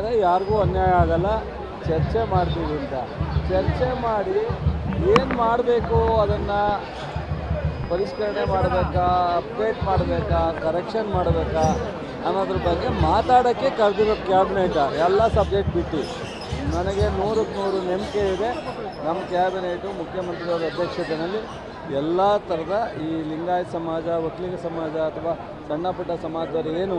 ಹೇಳಿದ್ದಾರೆ ಯಾರಿಗೂ ಅನ್ಯಾಯ ಆಗಲ್ಲ, ಚರ್ಚೆ ಮಾಡ್ತೀವಿ ಅಂತ. ಚರ್ಚೆ ಮಾಡಿ ಏನು ಮಾಡಬೇಕು ಅದನ್ನು ಪರಿಷ್ಕರಣೆ ಮಾಡಬೇಕಾ ಅಪ್ಡೇಟ್ ಮಾಡಬೇಕಾ ಕರೆಕ್ಷನ್ ಮಾಡಬೇಕಾ ಅನ್ನೋದ್ರ ಬಗ್ಗೆ ಮಾತಾಡೋಕ್ಕೆ ಕರೆದಿರೋ ಕ್ಯಾಬಿನೆಟ್ ಎಲ್ಲ ಸಬ್ಜೆಕ್ಟ್ ಬಿಟ್ಟು. ನನಗೆ ನೂರಕ್ಕೆ ನೂರು ನಂಬಿಕೆ ಇದೆ. ನಮ್ಮ ಕ್ಯಾಬಿನೆಟು ಮುಖ್ಯಮಂತ್ರಿಯವರ ಅಧ್ಯಕ್ಷತೆಯಲ್ಲಿ ಎಲ್ಲ ಥರದ ಈ ಲಿಂಗಾಯತ ಸಮಾಜ ಒಕ್ಕಲಿಗ ಸಮಾಜ ಅಥವಾ ಸಣ್ಣ ಪುಟ್ಟ ಸಮಾಜದವರು ಏನು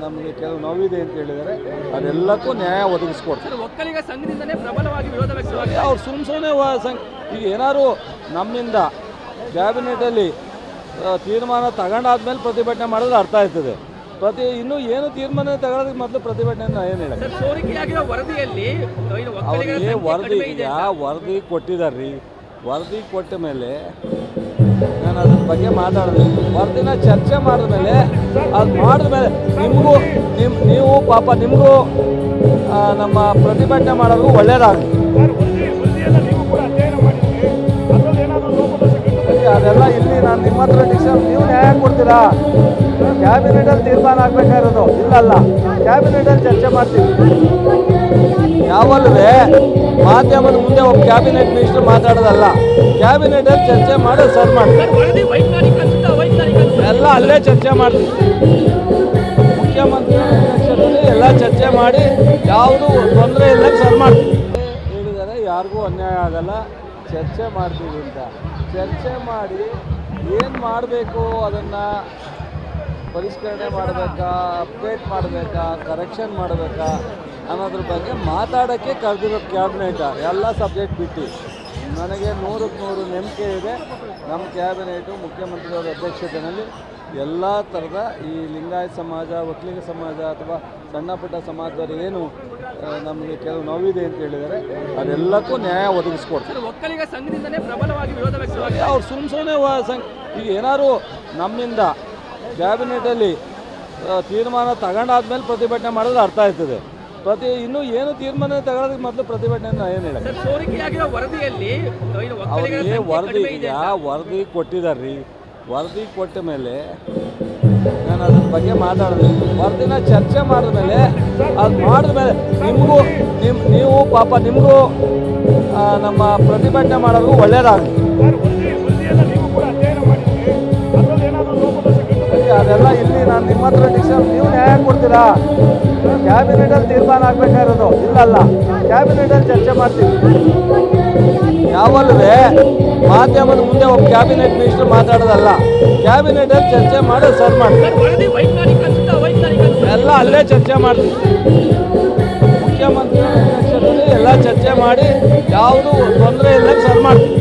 ನಮಗೆ ಕೆಲವು ನೋವಿದೆ ಅಂತ ಹೇಳಿದರೆ ಅದೆಲ್ಲಕ್ಕೂ ನ್ಯಾಯ ಒದಗಿಸ್ಕೊಡ್ತಾರೆ ಒಕ್ಕಲಿಗ ಸಂಘದಿಂದನೇ ಪ್ರಬಲವಾಗಿ ವಿರೋಧ ವ್ಯಕ್ತವಾಗಿದೆ. ಅವ್ರು ಸುಮ್ಮ ಸುಮ್ಮನೆ ಸಂಘ ಈಗ ಏನಾದ್ರು ನಮ್ಮಿಂದ ಕ್ಯಾಬಿನೆಟಲ್ಲಿ ತೀರ್ಮಾನ ತಗೊಂಡಾದ್ಮೇಲೆ ಪ್ರತಿಭಟನೆ ಮಾಡಿದ್ರೆ ಅರ್ಥ ಆಯ್ತದೆ ಪ್ರತಿ ಇನ್ನು ಏನು ತೀರ್ಮಾನ ತಗೊಳ್ಳೋದಕ್ಕೆ ಮೊದಲು ಪ್ರತಿಭಟನೆ ಏನು ಹೇಳಿ ಸರ್ ಸೋರಿಕೆಯಾಗಿರೋ ವರದಿಯಲ್ಲಿ ವರದಿ ವರದಿ ಕೊಟ್ಟಿದ್ದಾರೆ ವರದಿ ಕೊಟ್ಟ ಮೇಲೆ ಬಗ್ಗೆ ಮಾತಾಡೋದು. ಮರುದಿನ ಚರ್ಚೆ ಮಾಡಿದ ಮೇಲೆ, ಅದು ಮಾಡಿದ್ಮೇಲೆ ನಿಮಗೂ ನಿಮ್, ನೀವು ಪಾಪ ನಿಮಗೂ ನಮ್ಮ ಪ್ರತಿಭಟನೆ ಮಾಡೋದು ಕಂಡು ಅದೆಲ್ಲ ಇಲ್ಲಿ ನಾನು ನಿಮ್ಮ ಹತ್ರ ಡಿಸಿಷನ್ ನೀವು ನ್ಯಾಯ ಕೊಡ್ತೀರಾ? ಕ್ಯಾಬಿನೆಟಲ್ಲಿ ತೀರ್ಮಾನ ಆಗ್ಬೇಕಾಗಿರೋದು? ಇಲ್ಲಲ್ಲ. ಕ್ಯಾಬಿನೆಟಲ್ಲಿ ಚರ್ಚೆ ಮಾಡ್ತೀವಿ. ಯಾವಲ್ವೇ ಮಾಧ್ಯಮದ ಮುಂದೆ ಒಬ್ಬ ಕ್ಯಾಬಿನೆಟ್ ಮಿನಿಸ್ಟರ್ ಮಾತಾಡೋದಲ್ಲ. ಕ್ಯಾಬಿನೆಟಲ್ಲಿ ಚರ್ಚೆ ಮಾಡಿ ಸರ್ ಮಾಡ್ತೀವಿ ಅನ್ಸುತ್ತಾ? ಎಲ್ಲ ಅಲ್ಲೇ ಚರ್ಚೆ ಮಾಡ್ತೀವಿ. ಮುಖ್ಯಮಂತ್ರಿ ಎಲ್ಲ ಚರ್ಚೆ ಮಾಡಿ ಯಾವುದು ತೊಂದರೆ ಇಲ್ಲ ಸರ್ ಮಾಡ್ತೀವಿ. ಹೇಳಿದರೆ ಯಾರಿಗೂ ಅನ್ಯಾಯ ಆಗಲ್ಲ. ಚರ್ಚೆ ಮಾಡ್ತೀವಿ ಅಂತ. ಚರ್ಚೆ ಮಾಡಿ ಏನು ಮಾಡಬೇಕು ಅದನ್ನು ಪರಿಷ್ಕರಣೆ ಮಾಡಬೇಕಾ ಅಪ್ಡೇಟ್ ಮಾಡಬೇಕಾ ಕರೆಕ್ಷನ್ ಮಾಡಬೇಕಾ? ಅನ್ನೋದ್ರ ಬಗ್ಗೆ ಮಾತಾಡೋಕ್ಕೆ ಕರೆದಿರೋ ಕ್ಯಾಬಿನೆಟ್ ಎಲ್ಲ ಸಬ್ಜೆಕ್ಟ್ ಬಿಟ್ಟು. ನನಗೆ ನೂರಕ್ಕೆ ನೂರು ನಂಬಿಕೆ ಇದೆ. ನಮ್ಮ ಕ್ಯಾಬಿನೆಟು ಮುಖ್ಯಮಂತ್ರಿಯವರ ಅಧ್ಯಕ್ಷತೆಯಲ್ಲಿ ಎಲ್ಲ ಥರದ ಈ ಲಿಂಗಾಯತ ಸಮಾಜ ಒಕ್ಕಲಿಗ ಸಮಾಜ ಅಥವಾ ಸಣ್ಣ ಪುಟ್ಟ ಸಮಾಜದವರು ಏನು ನಮಗೆ ಕೆಲವು ನೋವಿದೆ ಅಂತ ಹೇಳಿದ್ದಾರೆ. ಅದೆಲ್ಲಕ್ಕೂ ನ್ಯಾಯ ಒದಗಿಸ್ಕೊಡ್ತಾರೆ. ಒಕ್ಕಲಿಗ ಪ್ರಬಲವಾಗಿ ವಿರೋಧ ಅವ್ರು ಸುಮ್ಮ ಸುಮ್ಮನೆ ಸಂ ಈಗ ಏನಾದ್ರು ನಮ್ಮಿಂದ ಕ್ಯಾಬಿನೆಟಲ್ಲಿ ತೀರ್ಮಾನ ತಗೊಂಡಾದ್ಮೇಲೆ ಪ್ರತಿಭಟನೆ ಮಾಡಿದ್ರೆ ಅರ್ಥ ಆಯ್ತದೆ. ಪ್ರತಿ ಇನ್ನು ಏನು ತೀರ್ಮಾನ ತಗೊಳ್ಳೋದಕ್ಕೆ ಮೊದಲು ಪ್ರತಿಭಟನೆ ಏನು ಹೇಳಿ ವರದಿಯಲ್ಲಿ ಅವ್ರಿಗೆ ವರದಿ ಈಗ. ವರದಿ ಕೊಟ್ಟಿದ್ದಾರೆ ವರದಿ ಕೊಟ್ಟ ಮೇಲೆ ನಾನು ಅದ್ರ ಬಗ್ಗೆ ಮಾತಾಡಿದೆ ವರದಿನ ಚರ್ಚೆ ಮಾಡಿದ ಮೇಲೆ ಅದು ಮಾಡಿದ್ಮೇಲೆ ನಿಮಗೂ ನಿಮ್ಮ ನೀವು ಪಾಪ ನಿಮಗೂ ನಮ್ಮ ಪ್ರತಿಭಟನೆ ಮಾಡೋದು ಒಳ್ಳೇದಾಗಲಿ. ಅದೆಲ್ಲ ಇಲ್ಲಿ ನಾನು ನಿಮ್ಮ ಹತ್ರ ಡಿಸಿಷನ್ ನೀವು ನ್ಯಾಯ ಕೊಡ್ತೀರಾ? ಕ್ಯಾಬಿನೆಟಲ್ಲಿ ತೀರ್ಮಾನ ಆಗ್ಬೇಕಾಗಿರೋದು ಇಲ್ಲಲ್ಲ. ಕ್ಯಾಬಿನೆಟಲ್ಲಿ ಚರ್ಚೆ ಮಾಡ್ತೀವಿ. ಯಾವಲ್ಲದೆ ಮಾಧ್ಯಮದ ಮುಂದೆ ಒಬ್ಬ ಕ್ಯಾಬಿನೆಟ್ ಮಿನಿಸ್ಟರ್ ಮಾತಾಡೋದಲ್ಲ. ಕ್ಯಾಬಿನೆಟಲ್ಲಿ ಚರ್ಚೆ ಮಾಡಿ ಸರ್ ಮಾಡ್ತೀವಿ? ಎಲ್ಲ ಅಲ್ಲೇ ಚರ್ಚೆ ಮಾಡ್ತೀವಿ. ಮುಖ್ಯಮಂತ್ರಿ ಎಲ್ಲ ಚರ್ಚೆ ಮಾಡಿ ಯಾವುದು ತೊಂದರೆ ಇಲ್ಲ ಸರ್ ಮಾಡ್ತೀವಿ.